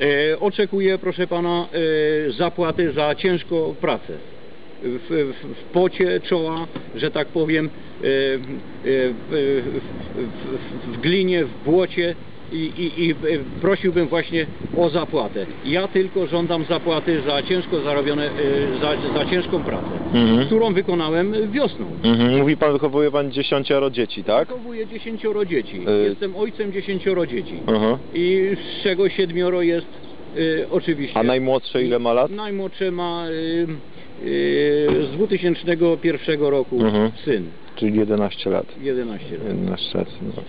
E, oczekuję, proszę pana, e, zapłaty za ciężką pracę. W, w, w pocie czoła, że tak powiem, e, w, w, w, w glinie, w błocie i, i, i e, prosiłbym właśnie o zapłatę. Ja tylko żądam zapłaty za ciężko zarobione, e, za, za ciężką pracę, Mhm. którą wykonałem wiosną. Mhm. Mówi pan, wychowuje pan dziesięcioro dzieci, tak? Wychowuję dziesięcioro dzieci. E, Jestem ojcem dziesięcioro dzieci. Aha. I z czego siedmioro jest y, oczywiście. A najmłodsze ile ma lat? Najmłodsze ma y, y, z 2001 roku Mhm. syn, Czyli 11 lat. 11 lat. 11 lat. No.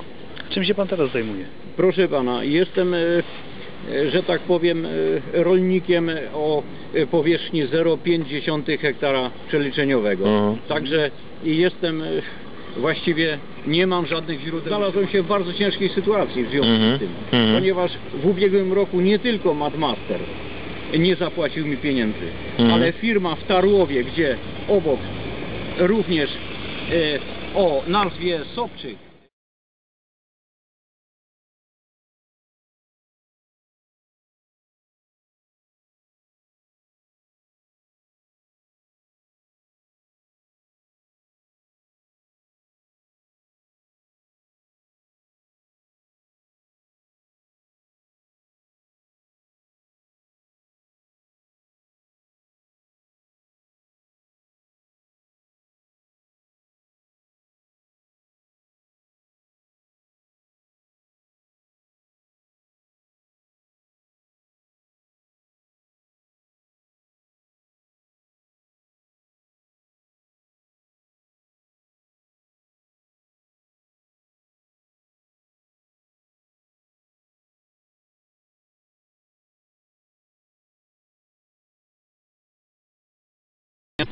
Czym się pan teraz zajmuje? Proszę pana, jestem, y, y, że tak powiem, y, rolnikiem o powierzchni 0,5 hektara przeliczeniowego. Mhm. Także i jestem właściwie nie mam żadnych źródeł. Znalazłem się w bardzo ciężkiej sytuacji w związku Mhm. z tym, Mhm. ponieważ w ubiegłym roku nie tylko Madmaster nie zapłacił mi pieniędzy, Mhm. ale firma w Tarłowie, gdzie obok również e, o nazwie Sobczyk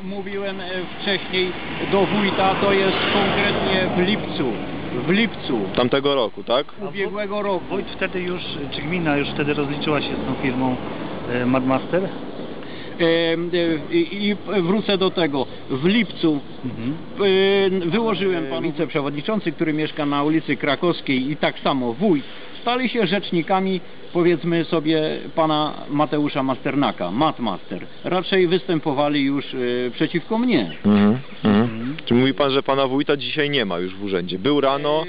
Mówiłem e, wcześniej do wójta, to jest konkretnie w lipcu, w lipcu Tamtego roku, tak? ubiegłego roku. Wójt wtedy już, czy gmina już wtedy rozliczyła się z tą firmą e, Madmaster? E, I wrócę do tego. W lipcu Mhm. wyłożyłem panu wiceprzewodniczący, który mieszka na ulicy Krakowskiej i tak samo wójt, stali się rzecznikami powiedzmy sobie pana Mateusza Masternaka, Matmaster. Raczej występowali już e, przeciwko mnie. Mhm. Mhm. Mhm. Czy mówi pan, że pana wójta dzisiaj nie ma już w urzędzie? Był rano,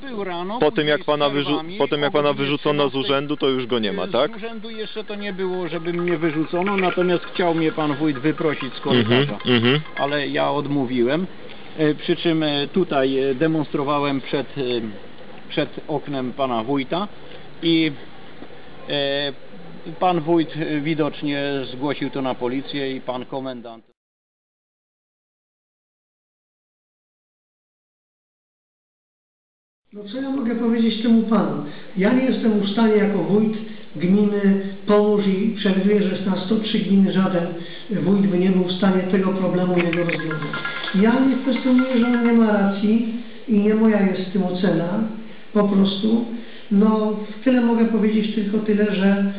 E, Był rano. po tym jak pana, wyrzu- przerwami, po tym jak pana wyrzucono z 13. urzędu, to już go nie ma, tak? Z urzędu jeszcze to nie było, żeby mnie wyrzucono, natomiast chciał mnie pan wójt wyprosić z Mhm. korytarza. Mhm. ale ja odmówiłem. E, Przy czym e, tutaj e, demonstrowałem przed, e, przed oknem pana wójta i e, pan wójt widocznie zgłosił to na policję i pan komendant. No co ja mogę powiedzieć temu panu? Ja nie jestem w stanie jako wójt gminy pomóż i przewiduję, że na 103 gminy żaden wójt by nie był w stanie tego problemu jego rozwiązać. Ja nie kwestionuję, że on nie ma racji i nie moja jest w tym ocena, po prostu. No tyle mogę powiedzieć tylko tyle, że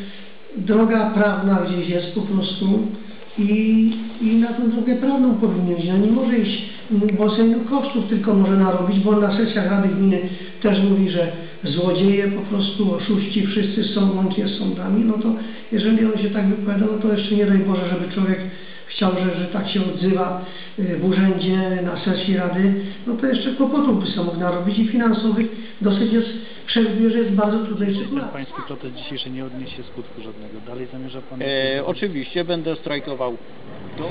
droga prawna gdzieś jest po prostu i, i na tą drogę prawną powinien iść. No nie może iść, no kosztów tylko może narobić, bo na sesjach Rady Gminy też mówi, że złodzieje po prostu, oszuści wszyscy są łącznie z sądami, no to jeżeli on się tak wypowiada, no to jeszcze nie daj Boże, żeby człowiek chciał, że, że tak się odzywa y, w urzędzie, na sesji Rady, no to jeszcze kłopotów by sobie mógł narobić i finansowych dosyć jest, że jest bardzo trudnej Ten sytuacji. pański protest dzisiejszy nie odniesie skutku żadnego. Dalej zamierza pan... E, oczywiście będę strajkował do